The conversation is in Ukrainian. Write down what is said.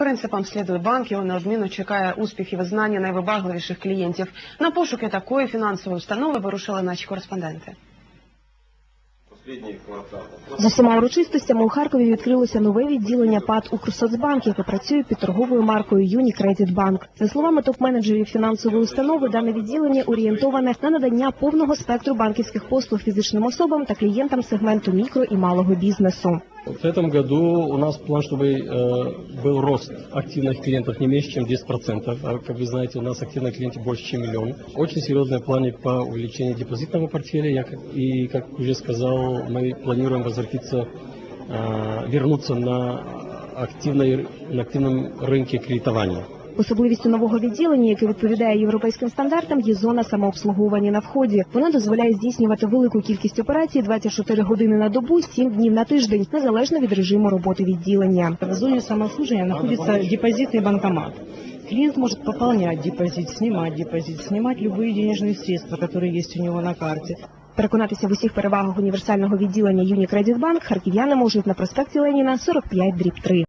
принципам слідує банк, його неодмінно чекає успіх і визнання найвибагливіших клієнтів. На пошуки такої фінансової установи вирушили наші кореспонденти. Последний квартал. З усіма урочистостями у Харкові відкрилося нове відділення ПАД «Укрсоцбанк», яке працює під торговою маркою «Юнікредит Банк». За словами топ-менеджерів фінансової установи, дане відділення орієнтоване на надання повного спектру банківських послуг фізичним особам та клієнтам сегменту мікро і малого бізнесу. В этом году у нас план, чтобы э, был рост активных клиентов не меньше, чем 10%. А как вы знаете, у нас активных клиентов больше, чем миллион. Очень серьезные планы по увеличению депозитного портфеля. Я, как- и, как уже сказал, мы планируем возвратиться, э, вернуться на, активной, на активном рынке кредитования. Особливістю нового відділення, яке відповідає європейським стандартам, є зона самообслуговування на вході. Вона дозволяє здійснювати велику кількість операцій 24 години на добу, 7 днів на тиждень, незалежно від режиму роботи відділення. В зоне самообслуживания находится депозитный банкомат. Клиент может пополнять депозит, снимать депозит, снимать любые денежные средства, которые есть у него на карте. Переконатися в усіх перевагах універсального відділення Юнікредит Банк харків'яни можуть на проспекті Леніна 45 дріб 3.